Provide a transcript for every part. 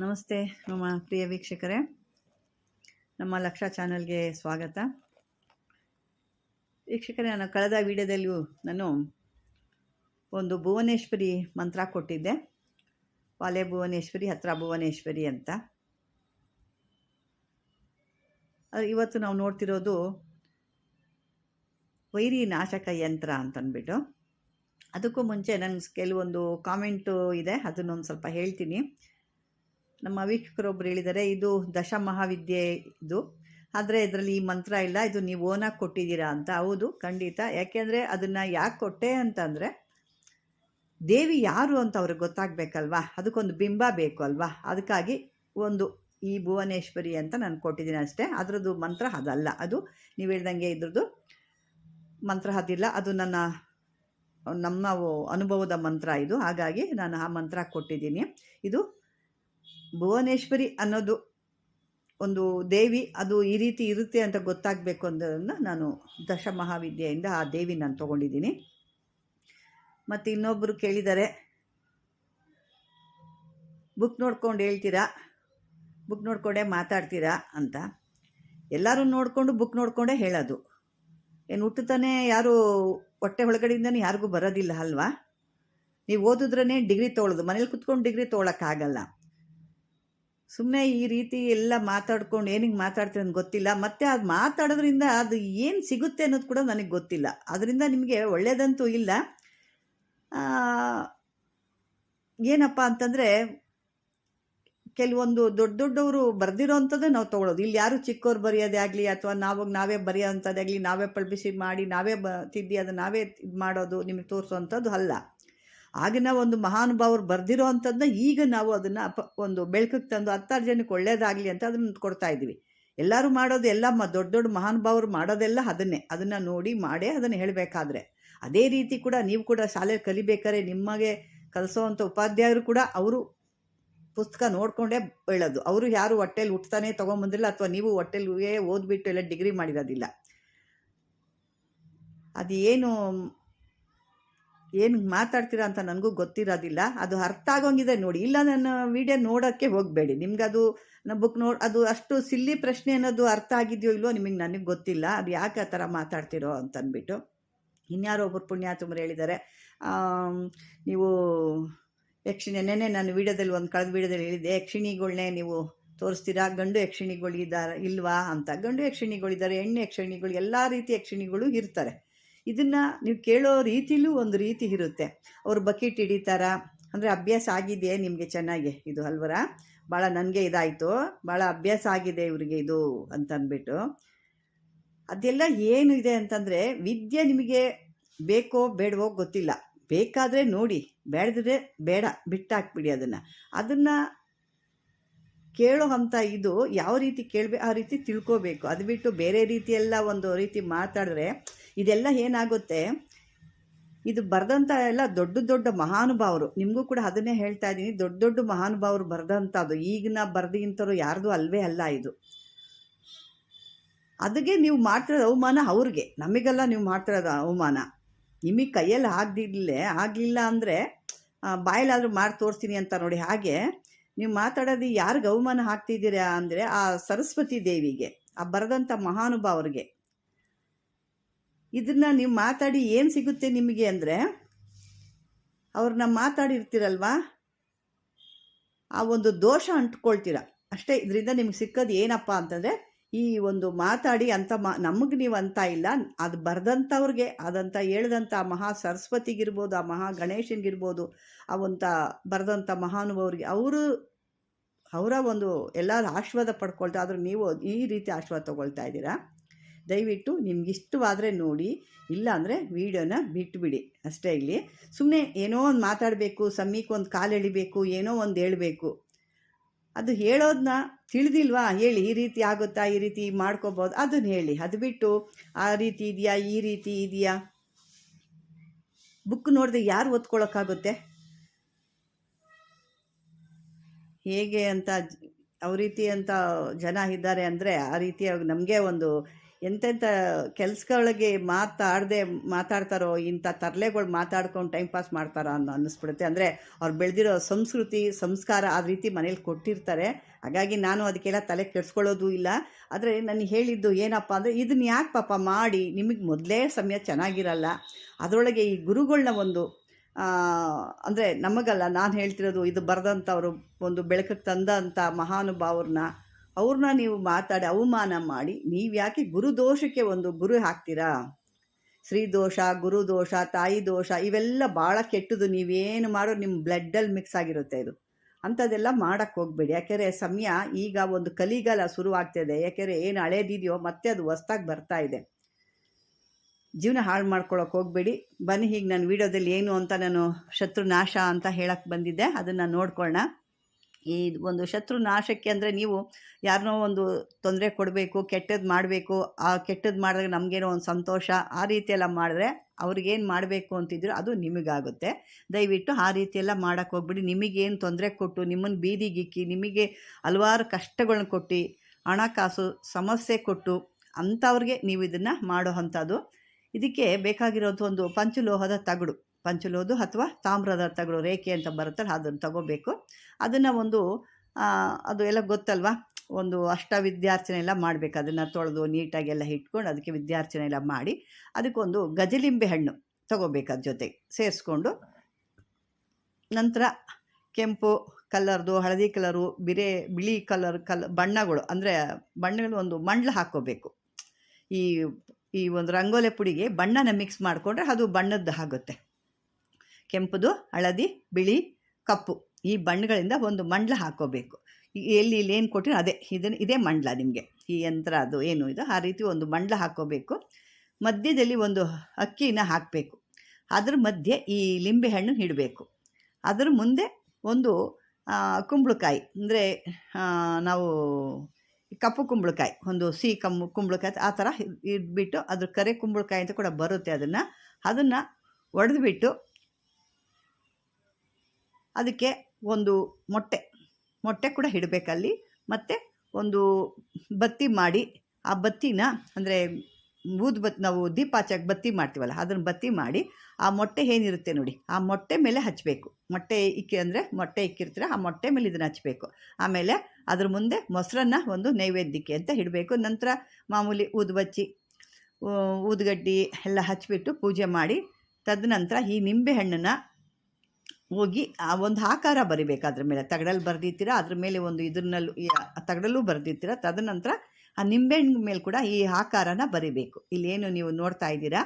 ನಮಸ್ತೆ ನಮ್ಮ ಪ್ರಿಯ ವೀಕ್ಷಕರೇ. ನಮ್ಮ ಲಕ್ಷ ಚಾನಲ್ಗೆ ಸ್ವಾಗತ. ವೀಕ್ಷಕರೇ, ನಾನು ಕಳೆದ ವಿಡಿಯೋದಲ್ಲಿಯೂ ನಾನು ಒಂದು ಭುವನೇಶ್ವರಿ ಮಂತ್ರ ಕೊಟ್ಟಿದ್ದೆ. ವಾಲೆ ಭುವನೇಶ್ವರಿ, ಹತ್ರ ಭುವನೇಶ್ವರಿ ಅಂತ. ಇವತ್ತು ನಾವು ನೋಡ್ತಿರೋದು ವೈರಿ ನಾಶಕ ಯಂತ್ರ ಅಂತಂದ್ಬಿಟ್ಟು. ಅದಕ್ಕೂ ಮುಂಚೆ ನನಗೆ ಕೆಲವೊಂದು ಕಾಮೆಂಟು ಇದೆ, ಅದನ್ನೊಂದು ಸ್ವಲ್ಪ ಹೇಳ್ತೀನಿ. ನಮ್ಮ ವೀಕ್ಷಕರೊಬ್ಬರು ಹೇಳಿದ್ದಾರೆ, ಇದು ದಶ ಮಹಾವಿದ್ಯೆ ಇದು. ಆದರೆ ಇದರಲ್ಲಿ ಈ ಮಂತ್ರ ಇಲ್ಲ, ಇದು ನೀವು ಓನಾಗಿ ಕೊಟ್ಟಿದ್ದೀರಾ ಅಂತ. ಹೌದು, ಖಂಡಿತ. ಯಾಕೆಂದರೆ ಅದನ್ನು ಯಾಕೆ ಕೊಟ್ಟೆ ಅಂತಂದರೆ, ದೇವಿ ಯಾರು ಅಂತ ಅವ್ರಿಗೆ ಗೊತ್ತಾಗಬೇಕಲ್ವಾ? ಅದಕ್ಕೊಂದು ಬಿಂಬ ಬೇಕು ಅಲ್ವಾ? ಅದಕ್ಕಾಗಿ ಒಂದು ಈ ಭುವನೇಶ್ವರಿ ಅಂತ ನಾನು ಕೊಟ್ಟಿದ್ದೀನಿ ಅಷ್ಟೇ. ಅದರದ್ದು ಮಂತ್ರ ಅದಲ್ಲ. ಅದು ನೀವು ಹೇಳ್ದಂಗೆ ಇದ್ರದ್ದು ಮಂತ್ರ ಅದಿಲ್ಲ. ಅದು ನನ್ನ, ನಮ್ಮ ಅನುಭವದ ಮಂತ್ರ ಇದು. ಹಾಗಾಗಿ ನಾನು ಆ ಮಂತ್ರ ಕೊಟ್ಟಿದ್ದೀನಿ. ಇದು ಭುವನೇಶ್ವರಿ ಅನ್ನೋದು ಒಂದು ದೇವಿ, ಅದು ಈ ರೀತಿ ಇರುತ್ತೆ ಅಂತ ಗೊತ್ತಾಗಬೇಕು ಅನ್ನೋದನ್ನು ನಾನು ದಶ ಮಹಾವಿದ್ಯೆಯಿಂದ ಆ ದೇವಿ ನಾನು ತೊಗೊಂಡಿದ್ದೀನಿ. ಮತ್ತು ಇನ್ನೊಬ್ಬರು ಕೇಳಿದ್ದಾರೆ, ಬುಕ್ ನೋಡ್ಕೊಂಡು ಹೇಳ್ತೀರಾ? ಬುಕ್ ನೋಡ್ಕೊಂಡೇ ಮಾತಾಡ್ತೀರಾ? ಅಂತ. ಎಲ್ಲರೂ ನೋಡಿಕೊಂಡು ಬುಕ್ ನೋಡಿಕೊಂಡೇ ಹೇಳೋದು. ಏನು ಹುಟ್ಟುತ್ತಾನೆ ಯಾರು, ಹೊಟ್ಟೆ ಒಳಗಡೆಯಿಂದನೇ ಯಾರಿಗೂ ಬರೋದಿಲ್ಲ ಅಲ್ವಾ? ನೀವು ಓದಿದ್ರೇ ಡಿಗ್ರಿ ತೊಗೊಳೋದು ಮನೇಲಿ ಕುತ್ಕೊಂಡು ಡಿಗ್ರಿ ತೊಗೊಳಕ್ಕಾಗಲ್ಲ ಸುಮ್ಮನೆ ಈ ರೀತಿ ಎಲ್ಲ ಮಾತಾಡ್ಕೊಂಡು ಏನಿಗೆ ಮಾತಾಡ್ತೀವಿ ಅಂತ ಗೊತ್ತಿಲ್ಲ. ಮತ್ತು ಅದು ಮಾತಾಡೋದ್ರಿಂದ ಅದು ಏನು ಸಿಗುತ್ತೆ ಅನ್ನೋದು ಕೂಡ ನನಗೆ ಗೊತ್ತಿಲ್ಲ. ಅದರಿಂದ ನಿಮಗೆ ಒಳ್ಳೆಯದಂತೂ ಇಲ್ಲ. ಏನಪ್ಪ ಅಂತಂದರೆ ಕೆಲವೊಂದು ದೊಡ್ಡ ದೊಡ್ಡವರು ಬರೆದಿರೋ ಅಂಥದ್ದೇ ನಾವು ತೊಗೊಳೋದು. ಇಲ್ಲಿ ಯಾರು ಚಿಕ್ಕವ್ರು ಬರೆಯೋದೇ ಆಗಲಿ ಅಥವಾ ನಾವಾಗ ನಾವೇ ಬರೆಯೋ ಅಂಥದ್ದಾಗಲಿ ನಾವೇ ಪಳ್ಬಿಸಿ ಮಾಡಿ ನಾವೇ ಬ, ತಿದ್ದಿ ಅದು ನಾವೇ ಇದು ಮಾಡೋದು ನಿಮಗೆ ತೋರಿಸೋವಂಥದ್ದು ಅಲ್ಲ. ಆಗಿನ ಒಂದು ಮಹಾನುಭಾವರು ಬರೆದಿರೋ ಅಂಥದ್ದನ್ನ ಈಗ ನಾವು ಅದನ್ನು ಅಪ ಒಂದು ಬೆಳಕಿಗೆ ತಂದು ಹತ್ತಾರು ಜನಕ್ಕೆ ಒಳ್ಳೇದಾಗಲಿ ಅಂತ ಅದನ್ನು ಕೊಡ್ತಾ ಇದ್ದೀವಿ. ಎಲ್ಲರೂ ಮಾಡೋದು ಎಲ್ಲ ದೊಡ್ಡ ದೊಡ್ಡ ಮಹಾನುಭಾವರು ಮಾಡೋದೆಲ್ಲ ಅದನ್ನೇ. ಅದನ್ನು ನೋಡಿ ಮಾಡೇ ಅದನ್ನು ಹೇಳಬೇಕಾದ್ರೆ. ಅದೇ ರೀತಿ ಕೂಡ ನೀವು ಕೂಡ ಶಾಲೆಯಲ್ಲಿ ಕಲಿಬೇಕಾದ್ರೆ ನಿಮಗೆ ಕಲಿಸೋವಂಥ ಉಪಾಧ್ಯಾಯರು ಕೂಡ ಅವರು ಪುಸ್ತಕ ನೋಡಿಕೊಂಡೇ ಹೇಳೋದು ಅವರು ಯಾರು ಹೊಟ್ಟೆಲಿ ಹುಟ್ಟತಾನೆ ತೊಗೊಂಬಂದಿಲ್ಲ ಅಥವಾ ನೀವು ಹೊಟ್ಟೆಲಿಗೆ ಓದ್ಬಿಟ್ಟು ಎಲ್ಲ ಡಿಗ್ರಿ ಮಾಡಿರೋದಿಲ್ಲ. ಅದು ಏನು ಏನು ಮಾತಾಡ್ತೀರಾ ಅಂತ ನನಗೂ ಗೊತ್ತಿರೋದಿಲ್ಲ. ಅದು ಅರ್ಥ ಆಗೋಂಗಿದೆ ನೋಡಿ. ಇಲ್ಲ, ನನ್ನ ವಿಡಿಯೋ ನೋಡೋಕ್ಕೆ ಹೋಗಬೇಡಿ. ನಿಮ್ಗೆ ಅದು ಬುಕ್ ನೋಡಿ ಅದು ಅಷ್ಟು ಸಿಲ್ಲಿ ಪ್ರಶ್ನೆ ಅನ್ನೋದು ಅರ್ಥ ಆಗಿದೆಯೋ ಇಲ್ವೋ ನಿಮಗೆ ನನಗೆ ಗೊತ್ತಿಲ್ಲ. ಅದು ಯಾಕೆ ಆ ಥರ ಮಾತಾಡ್ತಿರೋ ಅಂತಂದ್ಬಿಟ್ಟು. ಇನ್ಯಾರೋ ಒಬ್ಬರು ಪುಣ್ಯಾತುಮರು ಹೇಳಿದ್ದಾರೆ ನೀವು ಯಕ್ಷಿಣಿ ನೆನೆ ನಾನು ವಿಡಿಯೋದಲ್ಲಿ ಒಂದು ಕಳೆದ ವೀಡಿಯೋದಲ್ಲಿ ಹೇಳಿದ್ದೆ ಯಕ್ಷಿಣಿಗಳನ್ನೇ ನೀವು ತೋರಿಸ್ತೀರಾ? ಗಂಡು ಯಕ್ಷಿಣಿಗಳಿದ್ದಾರೆ ಇಲ್ವಾ ಅಂತ. ಗಂಡು ಯಕ್ಷಿಣಿಗಳಿದ್ದಾರೆ, ಹೆಣ್ಣು ಯಕ್ಷಿಣಿಗಳು, ಎಲ್ಲ ರೀತಿ ಯಕ್ಷಿಣಿಗಳು ಇರ್ತಾರೆ. ಇದನ್ನು ನೀವು ಕೇಳೋ ರೀತಿಲೂ ಒಂದು ರೀತಿ ಇರುತ್ತೆ. ಅವರು ಬಕೆಟ್ ಹಿಡಿತಾರ. ಅಂದರೆ ಅಭ್ಯಾಸ ಆಗಿದೆ ನಿಮಗೆ ಚೆನ್ನಾಗಿ? ಇದು ಅಲ್ವರ? ಭಾಳ ನನಗೆ ಇದಾಯಿತು. ಭಾಳ ಅಭ್ಯಾಸ ಆಗಿದೆ ಇವರಿಗೆ ಇದು ಅಂತಂದ್ಬಿಟ್ಟು. ಅದೆಲ್ಲ ಏನು ಇದೆ ಅಂತಂದರೆ ವಿದ್ಯೆ ನಿಮಗೆ ಬೇಕೋ ಬೇಡವೋ ಗೊತ್ತಿಲ್ಲ. ಬೇಕಾದರೆ ನೋಡಿ ಬೇಡದ್ರೆ ಬೇಡ, ಬಿಟ್ಟಾಕ್ಬಿಡಿ ಅದನ್ನು. ಅದನ್ನು ಕೇಳೋ ಅಂತ ಇದು ಯಾವ ರೀತಿ ಕೇಳಬೇಕು ಆ ರೀತಿ ತಿಳ್ಕೋಬೇಕು. ಅದು ಬಿಟ್ಟು ಬೇರೆ ರೀತಿಯೆಲ್ಲ ಒಂದು ರೀತಿ ಮಾತಾಡಿದ್ರೆ ಇದೆಲ್ಲ ಏನಾಗುತ್ತೆ? ಇದು ಬರೆದಂಥ ಎಲ್ಲ ದೊಡ್ಡ ದೊಡ್ಡ ಮಹಾನುಭಾವರು. ನಿಮಗೂ ಕೂಡ ಅದನ್ನೇ ಹೇಳ್ತಾ ಇದ್ದೀನಿ. ದೊಡ್ಡ ದೊಡ್ಡ ಮಹಾನುಭಾವರು ಬರೆದಂಥದ್ದು ಈಗಿನ ಬರೆದಿಂಥವ್ರು ಯಾರ್ದು ಅಲ್ವೇ ಅಲ್ಲ ಇದು. ಅದಕ್ಕೆ ನೀವು ಮಾಡ್ತಿರೋದು ಅವಮಾನ ಅವ್ರಿಗೆ. ನಮಗೆಲ್ಲ ನೀವು ಮಾಡ್ತಿರೋದು ಅವಮಾನ. ನಿಮಗೆ ಕೈಯಲ್ಲಿ ಆಗದಿಲ್ಲೇ ಆಗಲಿಲ್ಲ ಅಂದರೆ ಬಾಯಲ್ಲಾದರೂ ಮಾಡಿ ತೋರಿಸ್ತೀನಿ ಅಂತ ನೋಡಿ ಹಾಗೆ ನೀವು ಮಾತಾಡೋದು ಯಾರಿಗೆ ಅವಮಾನ ಹಾಕ್ತಿದ್ದೀರಾ ಅಂದರೆ ಆ ಸರಸ್ವತಿ ದೇವಿಗೆ, ಆ ಬರೆದಂಥ ಮಹಾನುಭಾವರಿಗೆ. ಇದನ್ನ ನೀವು ಮಾತಾಡಿ ಏನು ಸಿಗುತ್ತೆ ನಿಮಗೆ ಅಂದರೆ, ಅವ್ರನ್ನ ಮಾತಾಡಿರ್ತೀರಲ್ವಾ? ಆ ಒಂದು ದೋಷ ಅಂಟ್ಕೊಳ್ತೀರ. ಅಷ್ಟೇ, ಇದರಿಂದ ನಿಮ್ಗೆ ಸಿಕ್ಕೋದು ಏನಪ್ಪ ಅಂತಂದರೆ, ಈ ಒಂದು ಮಾತಾಡಿ ಅಂತ ಮಾ, ನಮಗೆ ನೀವು ಅಂತ ಇಲ್ಲ, ಅದು ಬರೆದಂಥವ್ರಿಗೆ ಅದಂತ ಹೇಳ್ದಂಥ ಮಹಾ ಸರಸ್ವತಿಗಿರ್ಬೋದು, ಆ ಮಹಾ ಗಣೇಶನಿಗಿರ್ಬೋದು ಅವಂತ ಬರೆದಂಥ ಮಹಾನುಭಾವರಿಗೆ, ಅವರು, ಅವರ ಒಂದು ಎಲ್ಲರೂ ಆಶೀರ್ವಾದ ಪಡ್ಕೊಳ್ತಾ ಆದರೂ ನೀವು ಈ ರೀತಿ ಆಶೀರ್ವಾದ ತೊಗೊಳ್ತಾ ಇದ್ದೀರಾ? ದಯವಿಟ್ಟು ನಿಮ್ಗೆ ಇಷ್ಟವಾದರೆ ನೋಡಿ, ಇಲ್ಲಾಂದರೆ ವೀಡಿಯೋನ ಬಿಟ್ಟುಬಿಡಿ ಅಷ್ಟೇ ಇಲ್ಲಿ ಸುಮ್ಮನೆ ಏನೋ ಒಂದು ಮಾತಾಡಬೇಕು ಸಮ್ಮೀಕ್ ಒಂದು ಕಾಲು ಎಳಿಬೇಕು, ಏನೋ ಒಂದು ಹೇಳಬೇಕು. ಅದು ಹೇಳೋದನ್ನ ತಿಳಿದಿಲ್ವಾ? ಹೇಳಿ, ಈ ರೀತಿ ಆಗುತ್ತಾ? ಈ ರೀತಿ ಮಾಡ್ಕೋಬೋದು? ಅದನ್ನು ಹೇಳಿ. ಅದು ಬಿಟ್ಟು ಆ ರೀತಿ ಇದೆಯಾ, ಈ ರೀತಿ ಇದೆಯಾ? ಬುಕ್ ನೋಡಿದ್ರೆ ಯಾರು ಓದ್ಕೊಳ್ಳೋಕ್ಕಾಗುತ್ತೆ ಹೇಗೆ ಅಂತ ಅವ್ರ ರೀತಿ ಅಂತ ಜನ ಇದ್ದಾರೆ ಅಂದರೆ ಆ ರೀತಿಯಾಗಿ ನಮಗೆ ಒಂದು ಎಂತೆಂಥ ಕೆಲ್ಸಗಳಿಗೆ ಮಾತಾಡದೆ ಮಾತಾಡ್ತಾರೋ ಇಂಥ ತರಲೆಗಳು ಮಾತಾಡ್ಕೊಂಡು ಟೈಮ್ ಪಾಸ್ ಮಾಡ್ತಾರೋ ಅನ್ನೋ ಅನ್ನಿಸ್ಬಿಡುತ್ತೆ. ಅಂದರೆ ಅವ್ರು ಬೆಳೆದಿರೋ ಸಂಸ್ಕೃತಿ, ಸಂಸ್ಕಾರ ಆ ರೀತಿ ಮನೇಲಿ ಕೊಟ್ಟಿರ್ತಾರೆ. ಹಾಗಾಗಿ ನಾನು ಅದಕ್ಕೆಲ್ಲ ತಲೆ ಕೆಡಿಸ್ಕೊಳ್ಳೋದು ಇಲ್ಲ. ಆದರೆ ನಾನು ಹೇಳಿದ್ದು ಏನಪ್ಪ ಅಂದರೆ ಇದನ್ನ ಯಾಕೆ ಪಾಪ ಮಾಡಿ ನಿಮಗೆ ಮೊದಲೇ ಸಮಯ ಚೆನ್ನಾಗಿರಲ್ಲ. ಅದರೊಳಗೆ ಈ ಗುರುಗಳನ್ನ ಒಂದು ಅಂದರೆ ನಮಗಲ್ಲ, ನಾನು ಹೇಳ್ತಿರೋದು ಇದು ಬರೆದಂಥವ್ರು ಒಂದು ಬೆಳಕಕ್ಕೆ ತಂದಂಥ ಮಹಾನುಭಾವ್ರನ್ನ ಅವ್ರನ್ನ ನೀವು ಮಾತಾಡಿ, ಅವಮಾನ ಮಾಡಿ, ನೀವು ಯಾಕೆ ಗುರುದೋಷಕ್ಕೆ ಒಂದು ಗುರು ಹಾಕ್ತೀರಾ? ಸ್ತ್ರೀ ದೋಷ, ಗುರು ದೋಷ, ತಾಯಿ ದೋಷ, ಇವೆಲ್ಲ ಭಾಳ ಕೆಟ್ಟದು, ನೀವೇನು ಮಾಡೋ ನಿಮ್ಮ ಬ್ಲಡ್ಡಲ್ಲಿ ಮಿಕ್ಸ್ ಆಗಿರುತ್ತೆ ಇದು. ಅಂಥದ್ದೆಲ್ಲ ಮಾಡೋಕ್ಕೆ ಹೋಗಬೇಡಿ. ಯಾಕೆಂದರೆ ಸಮಯ ಈಗ ಒಂದು ಕಲಿಗಾಲ ಶುರುವಾಗ್ತಿದೆ. ಯಾಕೆಂದರೆ ಏನು ಹಳೇದಿದೆಯೋ ಮತ್ತೆ ಅದು ಹೊಸ್ದಾಗಿ ಬರ್ತಾ ಇದೆ. ಜೀವನ ಹಾಳು ಮಾಡ್ಕೊಳಕ್ಕೆ ಹೋಗಬೇಡಿ. ಬನ್ನಿ ಹೀಗೆ ನಾನು ವಿಡಿಯೋದಲ್ಲಿ ಏನು ಅಂತ ನಾನು ಶತ್ರು ನಾಶ ಅಂತ ಹೇಳಕ್ಕೆ ಬಂದಿದ್ದೆ. ಅದನ್ನು ನೋಡ್ಕೊಳ್ಳೋಣ ಈ ಒಂದು ಶತ್ರು ನಾಶಕ್ಕೆ ಅಂದರೆ ನೀವು ಯಾರನ್ನೋ ಒಂದು ತೊಂದರೆ ಕೊಡಬೇಕು ಕೆಟ್ಟದ್ದು ಮಾಡಬೇಕು, ಆ ಕೆಟ್ಟದ್ದು ಮಾಡಿದಾಗ ನಮಗೇನೋ ಒಂದು ಸಂತೋಷ, ಆ ರೀತಿಯೆಲ್ಲ ಮಾಡಿದ್ರೆ ಅವ್ರಿಗೇನು ಮಾಡಬೇಕು ಅಂತಿದ್ರು ಅದು ನಿಮಗಾಗುತ್ತೆ. ದಯವಿಟ್ಟು ಆ ರೀತಿಯೆಲ್ಲ ಮಾಡೋಕ್ಕೆ ಹೋಗ್ಬಿಡಿ. ನಿಮಗೇನು ತೊಂದರೆ ಕೊಟ್ಟು ನಿಮ್ಮನ್ನು ಬೀದಿಗಿಕ್ಕಿ, ನಿಮಗೆ ಹಲವಾರು ಕಷ್ಟಗಳನ್ನ ಕೊಟ್ಟು, ಹಣಕಾಸು ಸಮಸ್ಯೆ ಕೊಟ್ಟು ಅಂಥವ್ರಿಗೆ ನೀವು ಇದನ್ನು ಮಾಡೋ ಅಂಥದ್ದು. ಇದಕ್ಕೆ ಬೇಕಾಗಿರೋದು ಒಂದು ಪಂಚಲೋಹದ ತಗಡು. ಪಂಚಲೋಹದ ಅಥವಾ ತಾಮ್ರದ ತಗಳು ರೇಖೆ ಅಂತ ಬರುತ್ತಲ್ಲ ಅದನ್ನು ತಗೋಬೇಕು. ಅದನ್ನು ಒಂದು ಅದು ಎಲ್ಲ ಗೊತ್ತಲ್ವಾ? ಒಂದು ಅಷ್ಟ ವಿದ್ಯಾರ್ಚನೆ ಎಲ್ಲ ಮಾಡಬೇಕು. ಅದನ್ನು ತೊಳೆದು ನೀಟಾಗಿ ಎಲ್ಲ ಇಟ್ಕೊಂಡು ಅದಕ್ಕೆ ವಿದ್ಯಾರ್ಚನೆ ಎಲ್ಲ ಮಾಡಿ ಅದಕ್ಕೊಂದು ಗಜಲಿಂಬೆ ಹಣ್ಣು ತಗೋಬೇಕು ಅದ್ರ ಜೊತೆಗೆ ಸೇರಿಸ್ಕೊಂಡು. ನಂತರ ಕೆಂಪು ಕಲರ್ದು, ಹಳದಿ ಕಲರು, ಬಿರೆ, ಬಿಳಿ ಕಲರ್, ಕಲ್, ಬಣ್ಣಗಳು ಅಂದರೆ ಬಣ್ಣಗಳು ಒಂದು ಮಂಡ್ಲ ಹಾಕೋಬೇಕು ಈ ಈ ಒಂದು ರಂಗೋಲೆ ಪುಡಿಗೆ ಬಣ್ಣನ ಮಿಕ್ಸ್ ಮಾಡಿಕೊಂಡ್ರೆ ಅದು ಬಣ್ಣದ್ದು ಆಗುತ್ತೆ. ಕೆಂಪುದು, ಹಳದಿ, ಬಿಳಿ, ಕಪ್ಪು. ಈ ಬಣ್ಣಗಳಿಂದ ಒಂದು ಮಂಡ್ಲ ಹಾಕೋಬೇಕು. ಎಲ್ಲಿ ಇಲ್ಲಿ ಏನು ಕೊಟ್ಟಿರೋ ಅದೇ ಇದನ್ನು ಇದೇ ಮಂಡ್ಲ ನಿಮಗೆ. ಈ ಯಂತ್ರ ಅದು ಏನು ಇದು? ಆ ರೀತಿ ಒಂದು ಮಂಡ್ಲ ಹಾಕ್ಕೋಬೇಕು ಮಧ್ಯದಲ್ಲಿ ಒಂದು ಅಕ್ಕಿನ ಹಾಕಬೇಕು. ಅದ್ರ ಮಧ್ಯೆ ಈ ಲಿಂಬೆಹಣ್ಣು ಇಡಬೇಕು. ಅದ್ರ ಮುಂದೆ ಒಂದು ಕುಂಬಳಕಾಯಿ. ಅಂದರೆ ನಾವು ಕಪ್ಪು ಕುಂಬಳಕಾಯಿ, ಒಂದು ಸಿಹಿ ಕಮ್ಮು ಕುಂಬಳಕಾಯಿ ಆ ಥರ ಇಟ್ಬಿಟ್ಟು ಅದ್ರ ಕರೆ ಕುಂಬಳಕಾಯಿ ಅಂತ ಕೂಡ ಬರುತ್ತೆ ಅದನ್ನು. ಅದನ್ನು ಒಡೆದ್ಬಿಟ್ಟು ಅದಕ್ಕೆ ಒಂದು ಮೊಟ್ಟೆ ಮೊಟ್ಟೆ ಕೂಡ ಇಡಬೇಕಲ್ಲಿ. ಮತ್ತು ಒಂದು ಬತ್ತಿ ಮಾಡಿ, ಆ ಬತ್ತಿನ ಅಂದರೆ ಊದು ಬತ್, ನಾವು ದೀಪ ಹಚ್ಚಕ್ಕೆ ಬತ್ತಿ ಮಾಡ್ತೀವಲ್ಲ, ಅದನ್ನು ಬತ್ತಿ ಮಾಡಿ, ಆ ಮೊಟ್ಟೆ ಏನಿರುತ್ತೆ ನೋಡಿ, ಆ ಮೊಟ್ಟೆ ಮೇಲೆ ಹಚ್ಚಬೇಕು ಮೊಟ್ಟೆ ಇಕ್ಕಿ ಅಂದರೆ ಮೊಟ್ಟೆ ಇಕ್ಕಿರ್ತೀರ, ಆ ಮೊಟ್ಟೆ ಮೇಲೆ ಇದನ್ನು ಹಚ್ಚಬೇಕು ಆಮೇಲೆ ಅದ್ರ ಮುಂದೆ ಮೊಸರನ್ನ ಒಂದು ನೈವೇದ್ಯಕ್ಕೆ ಅಂತ ಇಡಬೇಕು. ನಂತರ ಮಾಮೂಲಿ ಊದುಬಚ್ಚಿ ಬಚ್ಚಿ ಊದುಗಡ್ಡಿ ಎಲ್ಲ ಹಚ್ಚಿಬಿಟ್ಟು ಪೂಜೆ ಮಾಡಿ, ತದನಂತರ ಈ ನಿಂಬೆಹಣ್ಣನ್ನು ಹೋಗಿ, ಆ ಒಂದು ಆಕಾರ ಬರಿಬೇಕು ಅದ್ರ ಮೇಲೆ. ತಗಡಲ್ಲಿ ಬರೆದಿರ್ತೀರ ಅದ್ರ ಮೇಲೆ ಒಂದು ಇದ್ರನ್ನಲ್ಲೂ ಈ ತಗಡಲ್ಲೂ ಬರೆದಿರ್ತೀರ ತದನಂತರ ಆ ನಿಂಬೆಹಣ್ಣು ಮೇಲೆ ಕೂಡ ಈ ಆಕಾರನ ಬರಿಬೇಕು. ಇಲ್ಲೇನು ನೀವು ನೋಡ್ತಾ ಇದ್ದೀರಾ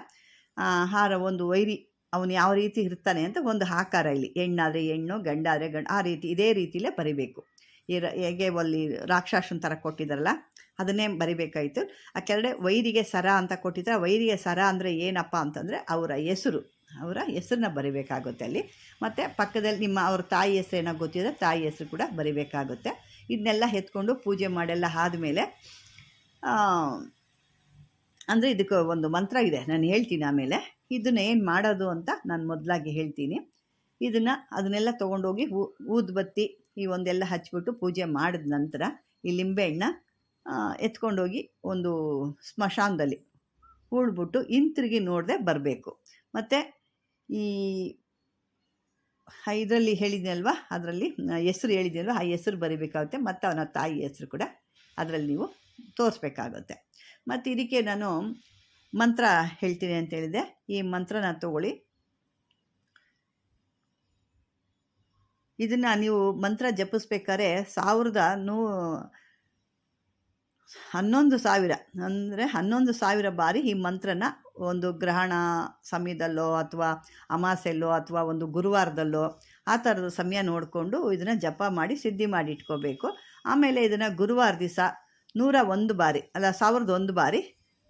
ಹಾರ ಒಂದು ವೈರಿ, ಅವನು ಯಾವ ರೀತಿ ಇರ್ತಾನೆ ಅಂತ ಒಂದು ಆಕಾರ ಇಲ್ಲಿ. ಹೆಣ್ಣಾದರೆ ಹೆಣ್ಣು, ಗಂಡಾದರೆ ಗಂಡ, ಆ ರೀತಿ, ಇದೇ ರೀತಿಲೇ ಬರಿಬೇಕು. ಈ ಹೇಗೆ ಅಲ್ಲಿ ರಾಕ್ಷಸನ ಥರ ಕೊಟ್ಟಿದ್ದಾರಲ್ಲ, ಅದನ್ನೇ ಬರಿಬೇಕಾಯಿತು. ಆ ಕೆಳಗಡೆ ವೈರಿಗೆ ಸರ ಅಂತ ಕೊಟ್ಟಿದ್ದಾರೆ. ವೈರಿಗೆ ಸರ ಅಂದರೆ ಏನಪ್ಪ ಅಂತಂದರೆ ಅವರ ಹೆಸರು. ಅವರ ಹೆಸರನ್ನ ಬರಿಬೇಕಾಗುತ್ತೆ ಅಲ್ಲಿ. ಮತ್ತು ಪಕ್ಕದಲ್ಲಿ ನಿಮ್ಮ ಅವ್ರ ತಾಯಿ ಹೆಸರು ಏನೋ ಗೊತ್ತಿದೆ, ತಾಯಿ ಹೆಸರು ಕೂಡ ಬರಿಬೇಕಾಗುತ್ತೆ. ಇದನ್ನೆಲ್ಲ ಎತ್ಕೊಂಡು ಪೂಜೆ ಮಾಡೆಲ್ಲ ಆದಮೇಲೆ ಅಂದರೆ ಇದಕ್ಕೆ ಒಂದು ಮಂತ್ರ ಇದೆ, ನಾನು ಹೇಳ್ತೀನಿ ಆಮೇಲೆ. ಇದನ್ನು ಏನು ಮಾಡೋದು ಅಂತ ನಾನು ಮೊದಲಾಗಿ ಹೇಳ್ತೀನಿ. ಇದನ್ನು ಅದನ್ನೆಲ್ಲ ತೊಗೊಂಡೋಗಿ ಹೂ ಊದ್ಬತ್ತಿ ಈ ಒಂದೆಲ್ಲ ಹಚ್ಬಿಟ್ಟು ಪೂಜೆ ಮಾಡಿದ ನಂತರ ಈ ಲಿಂಬೆಹಣ್ಣ ಎತ್ಕೊಂಡೋಗಿ ಒಂದು ಸ್ಮಶಾನದಲ್ಲಿ ಹೂಳ್ಬಿಟ್ಟು ಹಿಂತಿರುಗಿ ನೋಡದೆ ಬರಬೇಕು. ಮತ್ತು ಈ ಇದರಲ್ಲಿ ಹೇಳಿದ್ನಲ್ವಾ ಅದರಲ್ಲಿ ಹೆಸರು ಹೇಳಿದ್ನಲ್ವ ಆ ಹೆಸರು ಬರಿಬೇಕಾಗುತ್ತೆ. ಮತ್ತು ಅವನ ತಾಯಿ ಹೆಸರು ಕೂಡ ಅದರಲ್ಲಿ ನೀವು ತೋರಿಸ್ಬೇಕಾಗುತ್ತೆ. ಮತ್ತು ಇದಕ್ಕೆ ನಾನು ಮಂತ್ರ ಹೇಳ್ತೀನಿ ಅಂತ ಹೇಳಿದೆ. ಈ ಮಂತ್ರನ ತಗೊಳ್ಳಿ. ಇದನ್ನು ನೀವು ಮಂತ್ರ ಜಪಿಸ್ಬೇಕಾದ್ರೆ ಸಾವಿರದ ನೂ, ಹನ್ನೊಂದು ಸಾವಿರ, ಅಂದರೆ ಹನ್ನೊಂದು ಸಾವಿರ ಬಾರಿ ಈ ಮಂತ್ರನ ಒಂದು ಗ್ರಹಣ ಸಮಯದಲ್ಲೋ ಅಥವಾ ಅಮಾಸೆಯಲ್ಲೋ ಅಥವಾ ಒಂದು ಗುರುವಾರದಲ್ಲೋ ಆ ಥರದ ಸಮಯ ನೋಡಿಕೊಂಡು ಇದನ್ನು ಜಪ ಮಾಡಿ ಸಿದ್ಧಿ ಮಾಡಿ ಇಟ್ಕೋಬೇಕು. ಆಮೇಲೆ ಇದನ್ನು ಗುರುವಾರ ದಿವಸ ನೂರ ಒಂದು ಬಾರಿ ಅಲ್ಲ ಸಾವಿರದ ಒಂದು ಬಾರಿ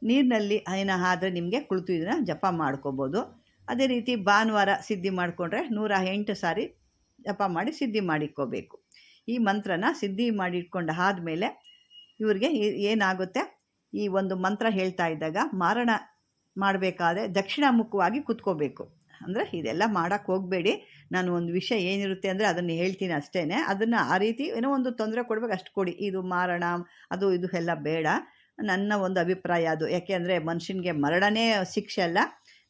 ನೀರಿನಲ್ಲಿ ಏನ ಆದರೆ ನಿಮಗೆ ಕುಳಿತು ಇದನ್ನು ಜಪ ಮಾಡ್ಕೋಬೋದು. ಅದೇ ರೀತಿ ಭಾನುವಾರ ಸಿದ್ಧಿ ಮಾಡಿಕೊಂಡ್ರೆ ನೂರ ಎಂಟು ಸಾರಿ ಜಪ ಮಾಡಿ ಸಿದ್ಧಿ ಮಾಡಿಟ್ಕೋಬೇಕು. ಈ ಮಂತ್ರನ ಸಿದ್ಧಿ ಮಾಡಿಟ್ಕೊಂಡು ಆದಮೇಲೆ ಇವ್ರಿಗೆ ಏನಾಗುತ್ತೆ? ಈ ಒಂದು ಮಂತ್ರ ಹೇಳ್ತಾ ಇದ್ದಾಗ ಮಾರಣ ಮಾಡಬೇಕಾದ್ರೆ ದಕ್ಷಿಣಾಮುಖವಾಗಿ ಕುತ್ಕೋಬೇಕು. ಅಂದರೆ ಇದೆಲ್ಲ ಮಾಡೋಕ್ಕೆ ಹೋಗಬೇಡಿ. ನಾನು ಒಂದು ವಿಷಯ ಏನಿರುತ್ತೆ ಅಂದರೆ ಅದನ್ನು ಹೇಳ್ತೀನಿ ಅಷ್ಟೇ ಅದನ್ನು ಆ ರೀತಿ ಏನೋ ಒಂದು ತೊಂದರೆ ಕೊಡ್ಬೇಕು, ಅಷ್ಟು ಕೊಡಿ. ಇದು ಮಾರಣ, ಅದು ಇದು ಎಲ್ಲ ಬೇಡ. ನನ್ನ ಒಂದು ಅಭಿಪ್ರಾಯ ಅದು. ಯಾಕೆಂದರೆ ಮನುಷ್ಯನಿಗೆ ಮರಣನೇ ಶಿಕ್ಷೆ ಅಲ್ಲ.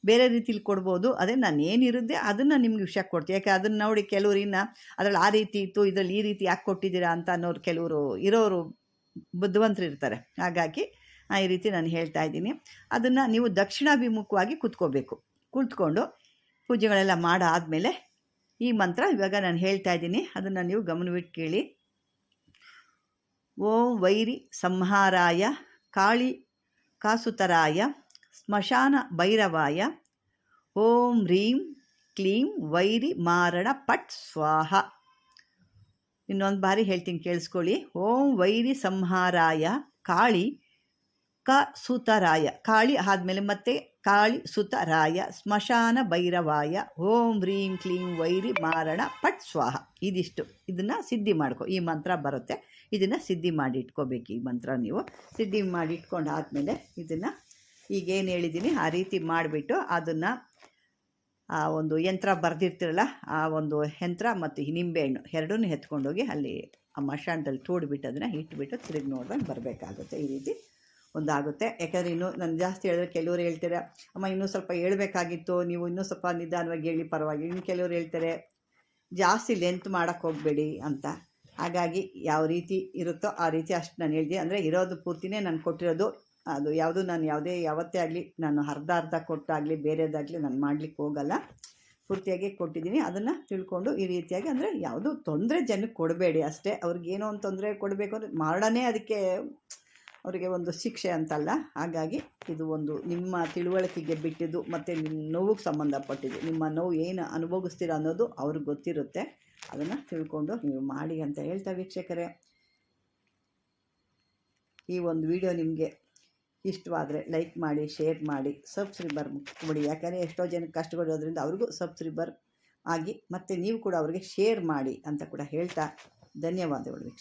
ಬೇರೆ ರೀತಿಲಿ ಕೊಡ್ಬೋದು. ಅದೇ ನಾನು ಏನಿರುತ್ತೆ ಅದನ್ನು ನಿಮ್ಗೆ ವಿಷಯ ಕೊಡ್ತೀನಿ. ಯಾಕೆ ಅದನ್ನು ನೋಡಿ ಕೆಲವ್ರು ಇನ್ನು ಅದರಲ್ಲಿ ಆ ರೀತಿ ಇತ್ತು, ಇದರಲ್ಲಿ ಈ ರೀತಿ ಯಾಕೆ ಕೊಟ್ಟಿದ್ದೀರಾ ಅಂತ ಅನ್ನೋರು ಕೆಲವರು ಇರೋರು ಬುದ್ಧಿವಂತರು ಇರ್ತಾರೆ. ಹಾಗಾಗಿ ಈ ರೀತಿ ನಾನು ಹೇಳ್ತಾ ಇದ್ದೀನಿ. ಅದನ್ನು ನೀವು ದಕ್ಷಿಣಾಭಿಮುಖವಾಗಿ ಕೂತ್ಕೋಬೇಕು. ಕೂತ್ಕೊಂಡು ಪೂಜೆಗಳೆಲ್ಲ ಮಾಡಾದಮೇಲೆ ಈ ಮಂತ್ರ ಇವಾಗ ನಾನು ಹೇಳ್ತಾ ಇದ್ದೀನಿ. ಅದನ್ನು ನೀವು ಗಮನವಿಟ್ಟು ಕೇಳಿ. ಓಂ ವೈರಿ ಸಂಹಾರಾಯ ಕಾಳಿ ಕಾಸುತರಾಯ ಸ್ಮಶಾನ ಭೈರವಾಯ ಓಂ ಹ್ರೀಂ ಕ್ಲೀಂ ವೈರಿ ಮಾರಣ ಪಟ್ ಸ್ವಾಹ. ಇನ್ನೊಂದು ಬಾರಿ ಹೇಳ್ತೀನಿ ಕೇಳಿಸ್ಕೊಳ್ಳಿ. ಓಂ ವೈರಿ ಸಂಹಾರಾಯ ಕಾಳಿ ಕ ಸುತರಾಯ ಕಾಳಿ ಆದಮೇಲೆ ಮತ್ತೆ ಕಾಳಿ ಸುತರಾಯ. ಸ್ಮಶಾನ ಭೈರವಾಯ. ಓಂ ಹ್ರೀಂ ಕ್ಲೀಂ ವೈರಿ ಮಾರಣ ಪಟ್ ಸ್ವಾಹ. ಇದಿಷ್ಟು. ಇದನ್ನು ಸಿದ್ಧಿ ಮಾಡ್ಕೊ. ಈ ಮಂತ್ರ ಬರುತ್ತೆ. ಇದನ್ನು ಸಿದ್ಧಿ ಮಾಡಿ ಇಟ್ಕೋಬೇಕು ಈ ಮಂತ್ರ ನೀವು. ಸಿದ್ಧಿ ಮಾಡಿ ಇಟ್ಕೊಂಡು ಆದಮೇಲೆ ಇದನ್ನು ಈಗೇನು ಹೇಳಿದ್ದೀನಿ ಆ ರೀತಿ ಮಾಡಿಬಿಟ್ಟು ಅದನ್ನು ಆ ಒಂದು ಯಂತ್ರ ಬರೆದಿರ್ತಿರಲ್ಲ, ಆ ಒಂದು ಯಂತ್ರ ಮತ್ತು ನಿಂಬೆಹಣ್ಣು ಎರಡನ್ನೂ ಎತ್ಕೊಂಡೋಗಿ ಅಲ್ಲಿ ಆ ಮಶಾಣದಲ್ಲಿ ತೋಡ್ಬಿಟ್ಟು ಅದನ್ನು ಇಟ್ಬಿಟ್ಟು ತಿರುಗಿ ನೋಡ್ದಂಗೆ ಬರಬೇಕಾಗುತ್ತೆ ಈ ರೀತಿ. ಒಂದಾಗುತ್ತೆ. ಯಾಕಂದರೆ ಇನ್ನೂ ನಾನು ಜಾಸ್ತಿ ಹೇಳಿದ್ರೆ ಕೆಲವರು ಹೇಳ್ತಾರೆ, ಅಮ್ಮ, ಇನ್ನೂ ಸ್ವಲ್ಪ ಹೇಳಬೇಕಾಗಿತ್ತು, ನೀವು ಇನ್ನೂ ಸ್ವಲ್ಪ ನಿಧಾನವಾಗಿ ಹೇಳಿ ಪರವಾಗಿ ಇನ್ನು ಕೆಲವರು ಹೇಳ್ತಾರೆ, ಜಾಸ್ತಿ ಲೆಂತ್ ಮಾಡೋಕ್ಕೆ ಹೋಗಬೇಡಿ ಅಂತ. ಹಾಗಾಗಿ ಯಾವ ರೀತಿ ಇರುತ್ತೋ ಆ ರೀತಿ ಅಷ್ಟು ನಾನು ಹೇಳಿದೆ. ಅಂದರೆ ಇರೋದು ಪೂರ್ತಿನೇ ನಾನು ಕೊಟ್ಟಿರೋದು, ಅದು ಯಾವುದು ನಾನು ಯಾವುದೇ, ಯಾವತ್ತೇ ಆಗಲಿ ನಾನು ಅರ್ಧ ಅರ್ಧ ಕೊಟ್ಟಾಗಲಿ, ಬೇರೆದಾಗಲಿ ನಾನು ಮಾಡಲಿಕ್ಕೆ ಹೋಗಲ್ಲ. ಪೂರ್ತಿಯಾಗಿ ಕೊಟ್ಟಿದ್ದೀನಿ. ಅದನ್ನು ತಿಳ್ಕೊಂಡು ಈ ರೀತಿಯಾಗಿ ಅಂದರೆ ಯಾವುದು ತೊಂದರೆ ಜನಕ್ಕೆ ಕೊಡಬೇಡಿ ಅಷ್ಟೇ. ಅವ್ರಿಗೇನೋ ಒಂದು ತೊಂದರೆ ಕೊಡಬೇಕು ಅಂದರೆ ಮಾಡೋಣ ಅದಕ್ಕೆ ಅವರಿಗೆ ಒಂದು ಶಿಕ್ಷೆ ಅಂತಲ್ಲ, ಹಾಗಾಗಿ ಇದು ಒಂದು ನಿಮ್ಮ ತಿಳುವಳಿಕೆಗೆ ಬಿಟ್ಟಿದ್ದು ಮತ್ತು ನಿಮ್ಮ ನೋವಿಗೆ ಸಂಬಂಧಪಟ್ಟಿದ್ದು. ನಿಮ್ಮ ನೋವು ಏನು ಅನುಭವಿಸ್ತೀರ ಅನ್ನೋದು ಅವ್ರಿಗೆ ಗೊತ್ತಿರುತ್ತೆ. ಅದನ್ನು ತಿಳ್ಕೊಂಡು ನೀವು ಮಾಡಿ ಅಂತ ಹೇಳ್ತಾ ವೀಕ್ಷಕರೇ. ಈ ಒಂದು ವಿಡಿಯೋ ನಿಮಗೆ ಇಷ್ಟವಾದರೆ ಲೈಕ್ ಮಾಡಿ, ಶೇರ್ ಮಾಡಿ, ಸಬ್ಸ್ಕ್ರೈಬರ್ ಕೊಡಿ ಯಾಕಂದರೆ ಎಷ್ಟೋ ಜನಕ್ಕೆ ಕಷ್ಟಗಳಿರೋದ್ರಿಂದ ಅವ್ರಿಗೂ ಸಬ್ಸ್ಕ್ರೈಬರ್ ಆಗಿ ಮತ್ತು ನೀವು ಕೂಡ ಅವರಿಗೆ ಶೇರ್ ಮಾಡಿ ಅಂತ ಕೂಡ ಹೇಳ್ತಾ ಧನ್ಯವಾದಗಳು